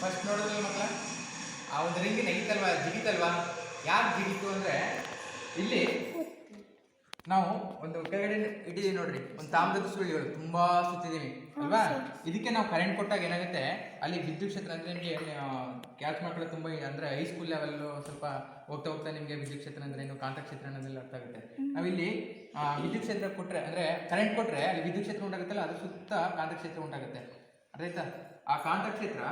First ನೋಡಿದ್ರಲ್ಲ ಮಕ್ಕಳ ಆ ಒಂದು ರಿಂಗ್ ನೆಗಿತಲ್ವಾ ಜಿಗಿತಲ್ವಾ? ಯಾಕೆ ಜಿಗಿತು ಅಂದ್ರೆ ಇಲ್ಲಿ ನಾವು ಒಂದು ಕೆಳಗಡೆ ಇಟ್ಟಿದ್ದೀವಿ ನೋಡ್ರಿ. ಒಂದು ತಾಮ್ರದ ಸುಳಿಗಳು ತುಂಬಾ ಸುತ್ತಿದ್ದೀವಿ ಅಲ್ವಾ? ಇದಕ್ಕೆ ನಾವು ಕರೆಂಟ್ ಕೊಟ್ಟಾಗ ಏನಾಗುತ್ತೆ ಅಲ್ಲಿ ವಿದ್ಯುತ್ ಕ್ಷೇತ್ರ ಅಂದ್ರೆ ನಿಮಗೆ ಕ್ಯಾಚ್ ಮಾಡ್ಕೊಳ್ಳೋದು ತುಂಬಾ ಅಂದ್ರೆ ಹೈಸ್ಕೂಲ್ ಲೆವೆಲ್ ಸ್ವಲ್ಪ ಹೋಗ್ತಾ ಹೋಗ್ತಾ ನಿಮಗೆ ವಿದ್ಯುತ್ ಕ್ಷೇತ್ರ ಅಂದ್ರೆ ಏನು ಕಾಂತ ಕ್ಷೇತ್ರ ಅನ್ನೋದೆಲ್ಲ ಅರ್ಥ ಆಗುತ್ತೆ. ನಾವಿಲ್ಲಿ ವಿದ್ಯುತ್ ಕ್ಷೇತ್ರ ಕೊಟ್ರೆ ಅಂದ್ರೆ ಕರೆಂಟ್ ಕೊಟ್ರೆ ಅಲ್ಲಿ ವಿದ್ಯುತ್ ಕ್ಷೇತ್ರ ಉಂಟಾಗುತ್ತಲ್ಲ ಅದ್ರ ಸುತ್ತ ಕಾಂತ ಕ್ಷೇತ್ರ ಉಂಟಾಗುತ್ತೆ ಅದೇ ಆ ಕಾಂತ ಕ್ಷೇತ್ರ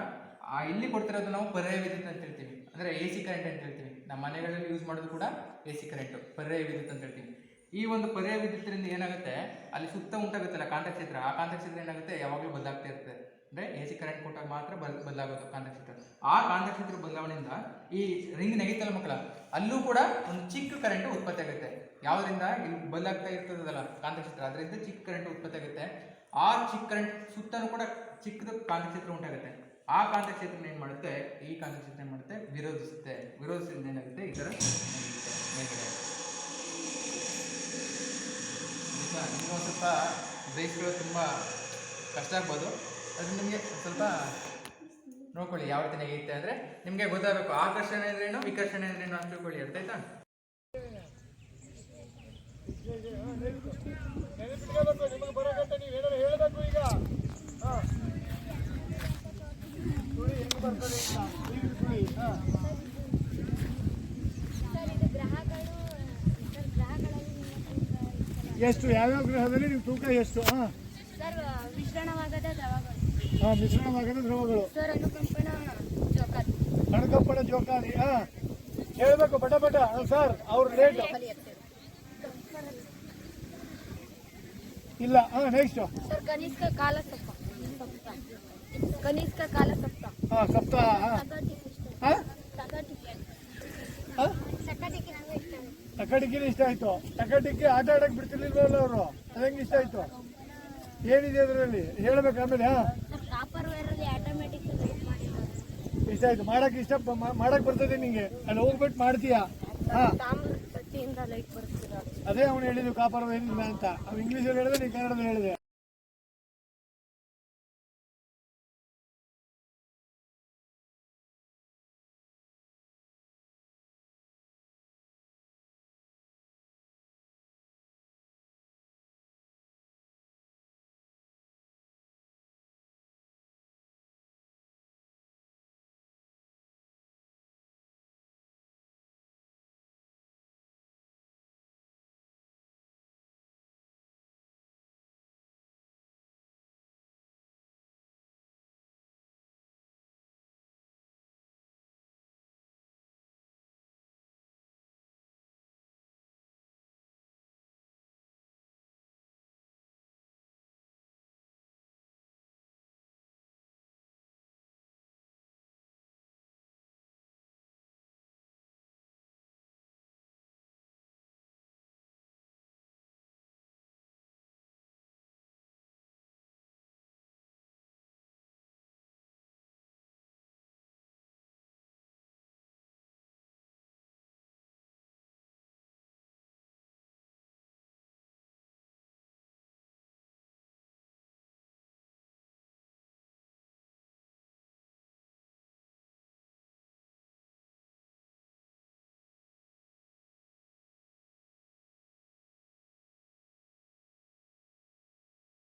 ಆ, ಇಲ್ಲಿ ಕೊಡ್ತಿರೋದು ನಾವು ಪರ್ಯಾಯ ವಿದ್ಯುತ್ ಅಂತ ಹೇಳ್ತೀವಿ. ಅಂದ್ರೆ ಎ ಸಿ ಕರೆಂಟ್ ಅಂತ ಹೇಳ್ತೀವಿ. ನಮ್ಮ ಮನೆಗಳಲ್ಲಿ ಯೂಸ್ ಮಾಡೋದು ಕೂಡ ಎ ಸಿ ಕರೆಂಟ್ ಪರ್ಯಾಯ ವಿದ್ಯುತ್ ಅಂತ ಹೇಳ್ತೀವಿ. ಈ ಒಂದು ಪರ್ಯಾಯ ವಿದ್ಯುತ್ರಿಂದ ಏನಾಗುತ್ತೆ? ಅಲ್ಲಿ ಸುತ್ತ ಉಂಟಾಗುತ್ತಲ್ಲ ಕಾಂತಕ್ಷೇತ್ರ, ಆ ಕಾಂತಕ್ಷೇತ್ರ ಏನಾಗುತ್ತೆ? ಯಾವಾಗಲೂ ಬದಲಾಗ್ತಾ ಇರುತ್ತೆ. ಅಂದ್ರೆ ಎ ಸಿ ಕರೆಂಟ್ ಕೊಟ್ಟಾಗ ಮಾತ್ರ ಬದ್, ಬದಲಾಗೋದು ಕಾಂತಕ್ಷೇತ್ರ. ಆ ಕಾಂತಕ್ಷೇತ್ರ ಬದಲಾವಣೆಯಿಂದ ಈ ರಿಂಗ್ ನೆಗೆತಲ್ಲ ಮಕ್ಕಳ, ಅಲ್ಲೂ ಕೂಡ ಒಂದು ಚಿಕ್ಕ ಕರೆಂಟ್ ಉತ್ಪತ್ತಿ ಆಗುತ್ತೆ. ಯಾವುದರಿಂದ? ಇಲ್ಲಿ ಬದಲಾಗ್ತಾ ಇರ್ತದಲ್ಲ ಕಾಂತಕ್ಷೇತ್ರ. ಅದರಿಂದ ಚಿಕ್ಕ ಕರೆಂಟ್ ಉತ್ಪತ್ತಿ ಆಗುತ್ತೆ. ಆ ಚಿಕ್ಕ ಕರೆಂಟ್ ಸುತ್ತಲೂ ಕೂಡ ಚಿಕ್ಕದು ಕಾಂತಕ್ಷೇತ್ರ ಉಂಟಾಗುತ್ತೆ. ಆ ಕಾಂತಕ್ಷೇತ್ರ ಏನು ಮಾಡುತ್ತೆ ಈ ಕಾಂತಕ್ಷೇತ್ರ ಏನ್ ಮಾಡುತ್ತೆ ವಿರೋಧಿಸುತ್ತೆ ವಿರೋಧಿಸಿದ ಏನಾಗುತ್ತೆ ಈ ಥರ? ನಿಮ್ಗೆ ಒಂದು ಸ್ವಲ್ಪ ಗ್ರಹಿಸ್ಕೊಳ್ಳೋದು ತುಂಬ ಕಷ್ಟ ಆಗ್ಬೋದು ಅದು ನಿಮಗೆ ಸ್ವಲ್ಪ ನೋಡ್ಕೊಳ್ಳಿ ಯಾವ ರೀತಿ ನೆಗೆಯುತ್ತೆ ಅಂದರೆ ನಿಮಗೆ ಗೊತ್ತಾಗಬೇಕು ಆಕರ್ಷಣೆ ಅಂದ್ರೇನು ವಿಕರ್ಷಣೆ ಅಂದ್ರೇನು ಅಂತ ತಿಳ್ಕೊಳ್ಳಿ ಅರ್ಥ ಆಯ್ತಾ ನಿಮಗೆ ಏನಾದ್ರು ಹೇಳಬೇಕು ಈಗ ಹಾ ಸುಳಿ ಹೆಂಗ್ ಬರ್ತದೆ ಅಂತ ನೀರಿನ ಸುಳಿ ಹಾ ಸರ್ ಇದು ಗ್ರಹಗಳು ಸರ್ ಗ್ರಹಗಳಲ್ಲಿ ನಿಮ್ಮ ತೂಕ ಇರ್ತಲ್ಲ. ಎಷ್ಟು? ಯಾವ್ಯಾವ ಗ್ರಹದಲ್ಲಿ ನೀವು ತೂಕ ಎಷ್ಟು? ಹಾಂ. ಸರ್ ಮಿಶ್ರಣವಾಗದ ದ್ರವಗಳು. ಹಾ ಮಿಶ್ರಣವಾಗದ ದ್ರವಗಳು. ಸರ್ ಅನುಕಂಪನ ಜೋಕಾಲಿ. ಹಾ. ಹೇಳ್ಬೇಕು ಬಟ ಬಟ ಸರ್ ಅವ್ರ ರೇಟ್ ಇಲ್ಲ ಹಾಂ ನೆಕ್ಸ್ಟ್ ಸರ್ ಕನಿಷ್ಕ ಕಾಲ ಸಪ್ತ. ಕನಿಷ್ಠ ಕನಿಷ್ಕ ಕಾಲ ಸಪ್ತ. ಹಾ ಹಾ ಸಗಟಿಕೆ ಹಾ ಸಗಟಿಕೆ ನಂಗೆ ಇಷ್ಟ ಇಷ್ಟ ಆಯ್ತು. ತಕಡಿಗೆ ಆಟ ಆಡಕ್ ಬಿಡ್ತಿರ್ಲಿಲ್ವಲ್ಲ ಅವರು? ಅದಂಗೆ ಇಷ್ಟ ಆಯ್ತು? ಏನಿದೆ ಅದರಲ್ಲಿ? ಹೇಳ್ಬೇಕು ಆಮೇಲೆ ಇಷ್ಟ ಆಯ್ತು. ಮಾಡಕ್ ಇಷ್ಟ ಮಾಡಕ್ ಬರ್ತದೆ ನಿಂಗೆ. ಅಲ್ಲಿ ಹೋಗ್ಬಿಟ್ಟು ಮಾಡ್ತೀಯಾ? ಅದೇ ಅವನು ಹೇಳಿದ್ದು ಕಾಪರ್ ಏನಿಲ್ಲ ಅಂತ. ಅವ್ ಇಂಗ್ಲೀಷಲ್ಲಿ ಹೇಳಿದ್ರೆ ನೀನ್ ಕನ್ನಡದಲ್ಲಿ ಹೇಳಿದೆ.